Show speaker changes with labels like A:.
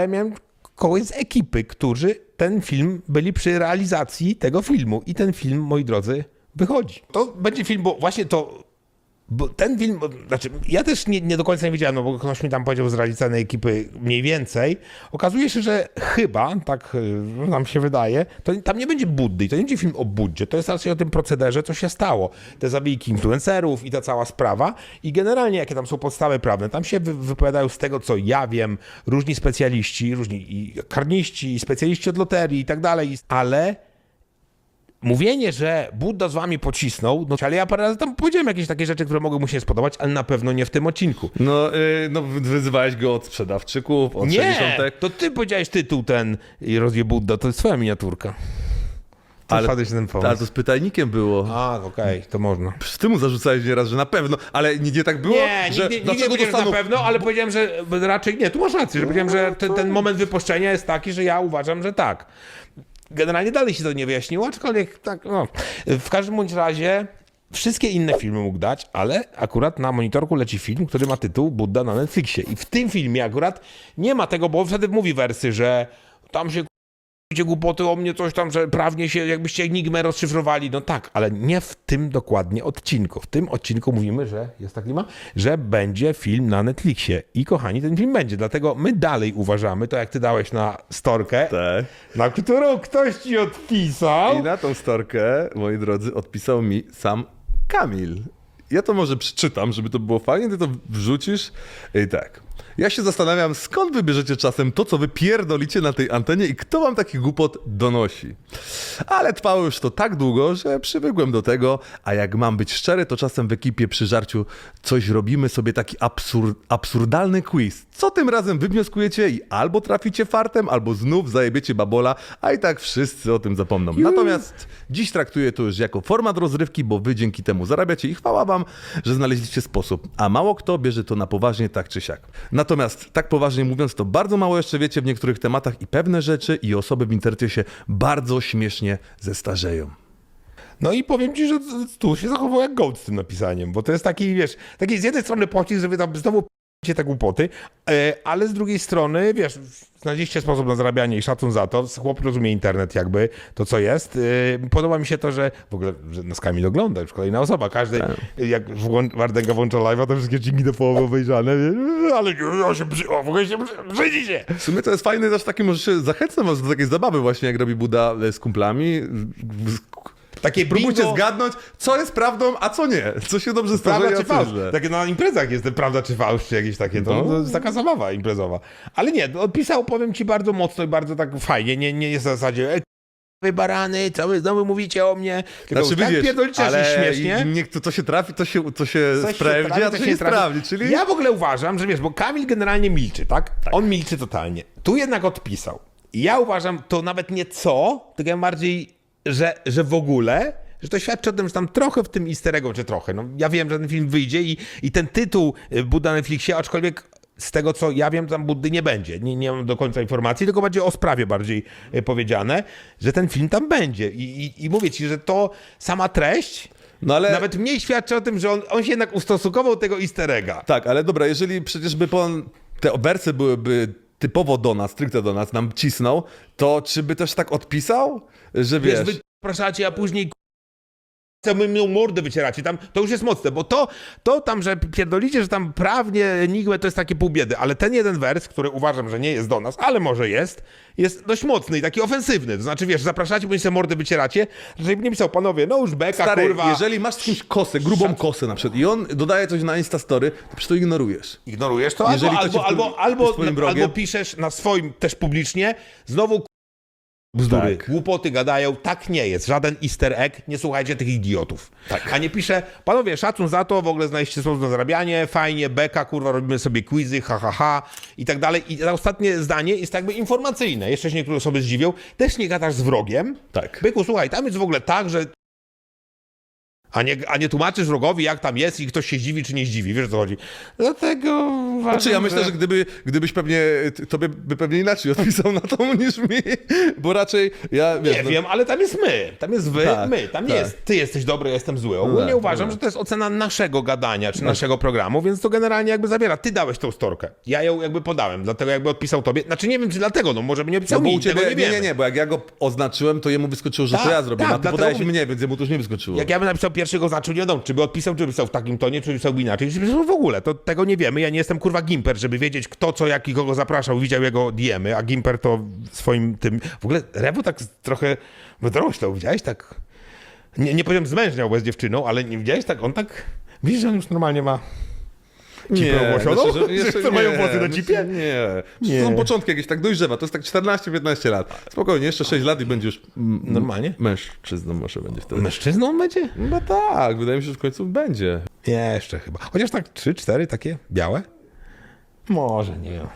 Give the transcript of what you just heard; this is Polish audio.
A: Ja miałem kogoś z ekipy, którzy ten film byli przy realizacji tego filmu i ten film, moi drodzy, wychodzi. To będzie film, bo właśnie to bo ten film, znaczy ja też nie, nie do końca nie wiedziałem, no bo ktoś mi tam powiedział z realizacyjnej ekipy mniej więcej. Okazuje się, że chyba, tak y, nam się wydaje, to tam nie będzie Buddy, to nie będzie film o Buddzie, to jest raczej o tym procederze, co się stało. Te zabijki influencerów i ta cała sprawa i generalnie jakie tam są podstawy prawne. Tam się wy, wypowiadają z tego, co ja wiem, różni specjaliści, różni i karniści, i specjaliści od loterii i tak dalej, ale mówienie, że Budda z wami pocisnął, no ale ja parę razy tam powiedziałem jakieś takie rzeczy, które mogły mu się spodobać, ale na pewno nie w tym odcinku.
B: No, y, no wyzywałeś go od sprzedawczyków, od
A: Nie,
B: 60.
A: to ty powiedziałeś tytuł ten i rozwie Budda, to jest twoja miniaturka. To
B: Ale-. Ale to z pytajnikiem było.
A: A, okej, to można.
B: Przy ty mu zarzucałeś nieraz, że na pewno, ale nie, nie tak było,
A: Nie,
B: że
A: nigdy, nigdy nie
B: dostaną...
A: na pewno, ale powiedziałem, że raczej nie, tu masz rację, że powiedziałem, że ten, ten moment wypuszczenia jest taki, że ja uważam, że tak. Generalnie dalej się to nie wyjaśniło, aczkolwiek tak, no. W każdym bądź razie wszystkie inne filmy mógł dać, ale akurat na monitorku leci film, który ma tytuł Budda na Netflixie. I w tym filmie akurat nie ma tego, bo wtedy mówi wersy, że tam się Gdzie głupoty o mnie, coś tam, że prawnie się, jakbyście enigmę rozszyfrowali. No tak, ale nie w tym dokładnie odcinku. W tym odcinku mówimy, że jest tak klima, że będzie film na Netflixie. I kochani, ten film będzie. Dlatego my dalej uważamy, to jak ty dałeś na storkę,
B: Tak.
A: na którą ktoś ci odpisał.
B: I na tą storkę, moi drodzy, odpisał mi sam Kamil. Ja to może przeczytam, żeby to było fajnie, ty to wrzucisz. I tak. Ja się zastanawiam, skąd wy bierzecie czasem to, co wy pierdolicie na tej antenie i kto wam taki głupot donosi. Ale trwało już to tak długo, że przywykłem do tego, a jak mam być szczery, to czasem w ekipie przy żarciu coś robimy sobie taki absur- absurdalny quiz. Co tym razem wywnioskujecie i albo traficie fartem, albo znów zajebiecie babola, a i tak wszyscy o tym zapomną. Natomiast dziś traktuję to już jako format rozrywki, bo wy dzięki temu zarabiacie i chwała wam, że znaleźliście sposób. A mało kto bierze to na poważnie tak czy siak. Natomiast tak poważnie mówiąc, to bardzo mało jeszcze wiecie w niektórych tematach i pewne rzeczy i osoby w internecie się bardzo śmiesznie zestarzeją.
A: No i powiem ci, że tu się zachował jak gołd z tym napisaniem, bo to jest taki, wiesz, taki z jednej strony pocisk, żeby tam znowu te głupoty, e, ale z drugiej strony, wiesz, znaleźliście sposób na zarabianie i szacun za to, chłop rozumie internet jakby, to co jest. E, Podoba mi się to, że w ogóle, że nas Kamil ogląda, już kolejna osoba, każdy, jak włą- Wardęga włącza live'a, to wszystkie odcinki do połowy obejrzane, ale ja się, brzy- o, w ogóle się brzy- brzydzi się.
B: W sumie to jest fajne też takie, może się zachęcam was do takiej zabawy właśnie, jak robi Buda e, z kumplami.
A: Takie
B: Próbujcie
A: bingo.
B: zgadnąć, co jest prawdą, a co nie. Co się dobrze starzeje,
A: Prawda
B: a
A: czy
B: co
A: fałsz?
B: źle.
A: Takie na imprezach jest prawda czy fałsz, czy jakieś takie. To,
B: No.
A: to jest taka zabawa imprezowa. Ale nie, odpisał, powiem ci, bardzo mocno i bardzo tak fajnie. Nie, nie jest w zasadzie. "Ej, Wy barany, co wy znowu mówicie o mnie? Tylko
B: Znaczy
A: tak pierdolicie, że śmiesznie.
B: nie, to, co się trafi, to się, to się
A: Coś się
B: sprawdzi,
A: trafi,
B: a to
A: coś
B: się
A: się
B: nie
A: trafi.
B: sprawdzi, czyli...
A: Ja w ogóle uważam, że wiesz, bo Kamil generalnie milczy, tak? On milczy totalnie. Tu jednak odpisał. I ja uważam to nawet nie co, tylko ja bardziej, że, że w ogóle, że to świadczy o tym, że tam trochę w tym easter eggu, czy trochę, no ja wiem, że ten film wyjdzie i, i ten tytuł y, Buddha na Netflixie, aczkolwiek z tego co ja wiem, tam Buddy nie będzie. Nie, nie mam do końca informacji, tylko będzie o sprawie bardziej y, powiedziane, że ten film tam będzie. I, i, i mówię ci, że to sama treść
B: No ale...
A: nawet mniej świadczy o tym, że on, on się jednak ustosunkował tego easter egga.
B: Tak, ale dobra, jeżeli przecież by pan, te wersy byłyby typowo do nas, stricte do nas, nam cisnął, to czy by też tak odpisał, że
A: Wiesz,
B: wiesz...
A: wy praszacie, a później co my miał mordę wycieracie. Tam, to już jest mocne, bo to, to tam, że pierdolicie, że tam prawnie enigmę to jest takie pół biedy, ale ten jeden wers, który uważam, że nie jest do nas, ale może jest, jest dość mocny i taki ofensywny. To znaczy, wiesz, zapraszacie, później sobie mordę wycieracie, żeby nie pisał, panowie, no już beka,
B: Stary,
A: kurwa.
B: jeżeli masz z kimś kosę, grubą kosę na przykład i on dodaje coś na Instastory, to przecież to ignorujesz.
A: Ignorujesz to,
B: Jeżeli
A: albo,
B: to
A: albo, albo, albo, albo piszesz na swoim też publicznie, znowu bzdury,
B: Tak.
A: głupoty gadają, tak nie jest, żaden easter egg, nie słuchajcie tych idiotów.
B: Tak.
A: A nie pisze, panowie, szacun za to, w ogóle znaleźliście sposób na zarabianie, fajnie, beka, kurwa, robimy sobie quizy, ha, ha, ha i tak dalej. I ostatnie zdanie jest jakby informacyjne, jeszcze się niektóre osoby zdziwią, też nie gadasz z wrogiem.
B: Tak.
A: Byku, słuchaj, tam jest w ogóle tak, że a nie, a nie tłumaczysz wrogowi, jak tam jest i ktoś się zdziwi, czy nie zdziwi. Wiesz o co chodzi? Dlatego uważam,
B: Znaczy ja myślę, że gdyby, gdybyś pewnie, tobie by pewnie inaczej odpisał na to niż mi, bo raczej ja, wiesz,
A: Nie
B: no,
A: wiem, ale tam jest my. Tam jest wy,
B: Tak,
A: my. Tam nie
B: tak.
A: jest ty jesteś dobry, ja jestem zły. Ogólnie
B: tak,
A: uważam,
B: tak.
A: że to jest ocena naszego gadania, czy naszego programu, więc to generalnie jakby zabiera. Ty dałeś tą storkę. Ja ją jakby podałem, dlatego jakby odpisał tobie. Znaczy nie wiem, czy dlatego, no może by nie odpisał
B: no bo
A: mi,
B: ciebie, nie,
A: nie,
B: nie, nie, bo jak ja go oznaczyłem, to jemu wyskoczyło, że to
A: Tak,
B: ja zrobiłem,
A: tak,
B: a ty
A: dlatego
B: podałeś
A: mówię-
B: mnie, więc jemu to już nie wyskoczyło.
A: Jak ja bym napisał pierwszego zaczął, nie wiadomo, czy by odpisał, czy by pisał w takim tonie, czy pisał inaczej, czy pisał w ogóle. To tego nie wiemy. Ja nie jestem kurwa Gimper, żeby wiedzieć kto, co, jak i kogo zapraszał, widział jego diemy, a Gimper to swoim tym... W ogóle Rewo tak trochę wydroślał, widziałeś tak... Nie, nie powiem zmężniał bez dziewczyną, ale nie widziałeś tak, on tak... Widzisz, że on już normalnie ma... Cipę ogłosioną?
B: że jeszcze
A: Że mają
B: nie,
A: włosy na cipie?
B: Nie.
A: Nie.
B: To są początki jakieś, tak dojrzewa, to jest tak 14-15 lat. Spokojnie, jeszcze 6 lat i będzie już mm,
A: Normalnie?
B: mężczyzną może będzie wtedy.
A: Mężczyzną będzie?
B: No tak, wydaje mi się, że w końcu będzie.
A: Jeszcze chyba. Chociaż tak trzy, cztery takie białe? Może, nie wiem.